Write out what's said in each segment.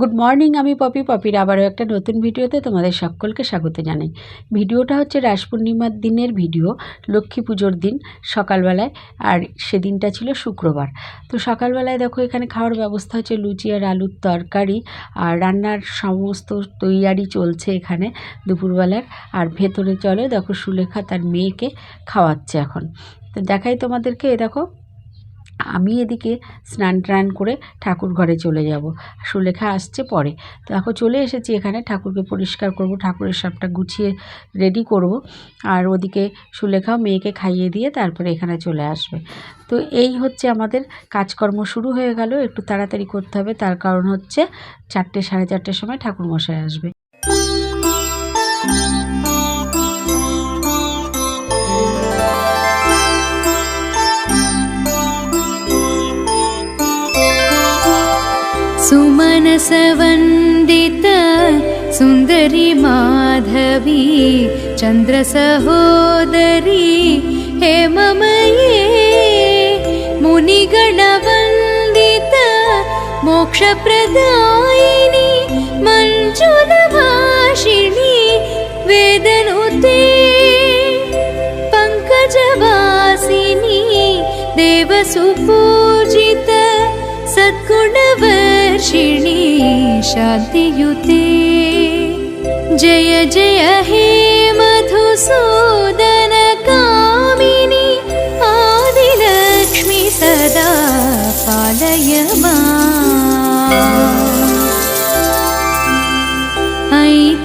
Good morning আমি পপি। পপির আবারও একটা নতুন ভিডিওতে তোমাদের সকলকে স্বাগত জানাই। ভিডিওটা হচ্ছে রাস পূর্ণিমার দিনের ভিডিও, লক্ষ্মী পুজোর দিন, সকালবেলায়, আর সেদিনটা ছিল শুক্রবার। তো সকালবেলায় দেখো এখানে খাওয়ার ব্যবস্থা হচ্ছে লুচি আর আলুর তরকারি, আর রান্নার সমস্ত তৈয়ারি চলছে এখানে দুপুরবেলার। আর ভেতরে চলে দেখো সুলেখা তার মেয়েকে খাওয়াচ্ছে এখন। তো দেখাই তোমাদেরকে, এ দেখো আমি এদিকে স্নান টান করে ঠাকুর ঘরে চলে যাব। সুলেখা আসছে পরে। তো এখন চলে এসেছি এখানে, ঠাকুরকে পরিষ্কার করব, ঠাকুরের সবটা গুছিয়ে রেডি করব। আর ওদিকে সুলেখাও মেয়েকে খাইয়ে দিয়ে তারপরে এখানে চলে আসবে। তো এই হচ্ছে আমাদের কাজকর্ম শুরু হয়ে গেল। একটু তাড়াতাড়ি করতে হবে, তার কারণ হচ্ছে চারটে, সাড়ে চারটের সময় ঠাকুর মশাই আসবে। सुमनसवन्दित सुन्दरी माधवी चन्द्रसहोदरी हेममये मुनिगणवन्दित मोक्षप्रदायिनी मञ्जुलभाषिणी वेदनुते पङ्कजवासिनी देवसुपूजित शान्तियुते जय जय हे मधुसूदनकामिनि आदिलक्ष्मि सदा पालय मा।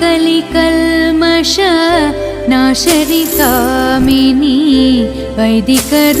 कलिकल्मष नाशरिकामिनी वैदिकरूपिणी।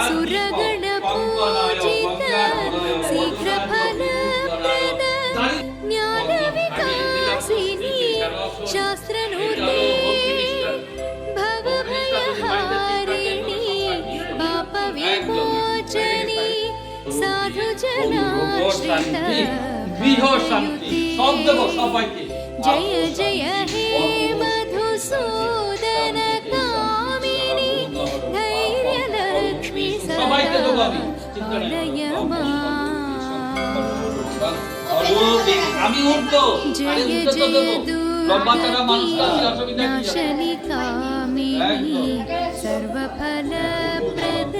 साधुजनाश्रित গৃহ শান্তি সব দেব সবাইকে जय जय हे मधुसूदन कामिनी धैर्यलक्ष्मि সবাইকে দেবো सदा আমি চিন্তা নেই पालय माम्। আমি উঠতো আরে जय উঠতে তো जय দেবো লম্বা চড়া মানুষ তো আছে অসুবিধা কি আছে नाशनि कामिनी सर्वफलप्रद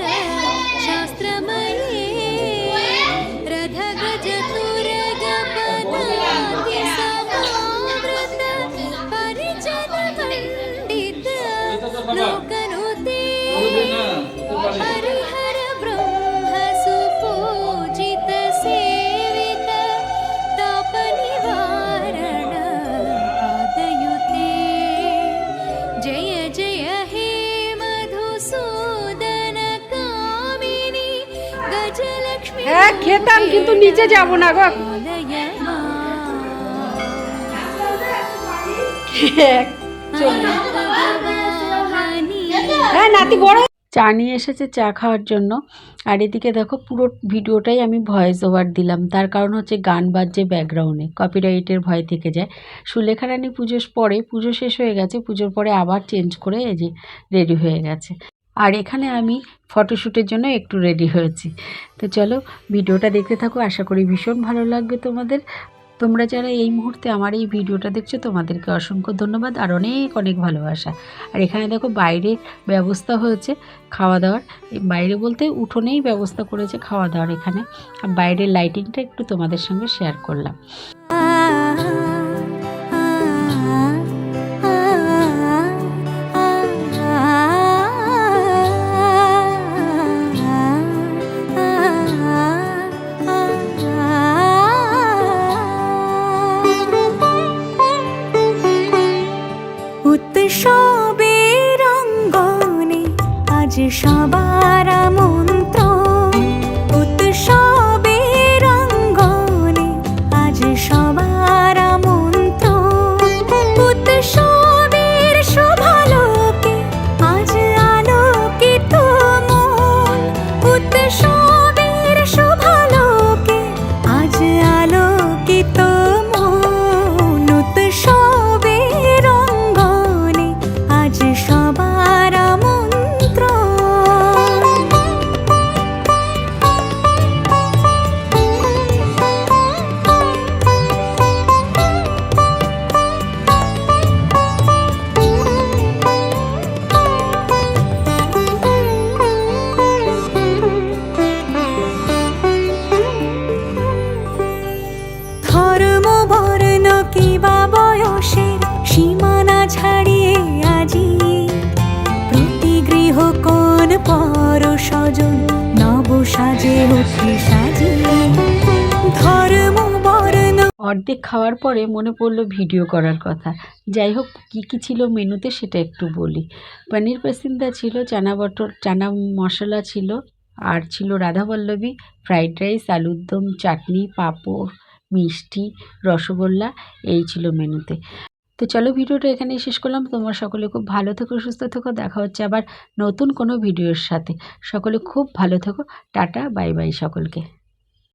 হ্যাঁ খেতাম, কিন্তু নিচে যাব না গো। হ্যাঁ নাতি বড় চা নিয়ে এসেছে, চা খাওয়ার জন্য। আর এদিকে দেখো, পুরো ভিডিওটাই আমি ভয়েস ওভার দিলাম। তার কারণ হচ্ছে গান বাজছে ব্যাকগ্রাউন্ডে কপিরাইটের ভয় থেকে যায়। সুলেখা রানী পুজোর পরে, পুজো শেষ হয়ে গেছে, পুজোর পরে আবার চেঞ্জ করে এই যে রেডি হয়ে গেছে। আর এখানে আমি ফটোশ্যুটের জন্য একটু রেডি হয়েছি। তো চলো ভিডিওটা দেখতে থাকো, আশা করি ভীষণ ভালো লাগবে তোমাদের। তোমরা যারা এই মুহূর্তে আমার এই ভিডিওটা দেখছ, তোমাদেরকে অসংখ্য ধন্যবাদ আর অনেক অনেক ভালোবাসা। আর এখানে দেখো বাইরে ব্যবস্থা হয়েছে খাওয়া দাওয়ার বাইরে বলতে উঠোনেই ব্যবস্থা করেছে খাওয়া দাওয়ার এখানে। আর বাইরের লাইটিংটা একটু তোমাদের সঙ্গে শেয়ার করলাম। অর্ধেক খাওয়ার পরে মনে পড়ল ভিডিও করার কথা। যাই হোক, কী কী ছিল মেনুতে সেটা একটু বলি। পনির পাসিন্দা ছিল, চানা বটর, চানা মশলা ছিল, আর ছিল রাধাবল্লভী, ফ্রাইড রাইস, আলুর দম, চাটনি, পাঁপড়, মিষ্টি, রসগোল্লা, এই ছিল মেনুতে। তো চলো ভিডিওটা এখানেই শেষ করলাম। তোমরা সকলে খুব ভালো থেকো, সুস্থ থেকো। দেখা হচ্ছে আবার নতুন কোনো ভিডিওর সাথে। সকলে খুব ভালো থেকো। টাটা, বাই বাই সকলকে।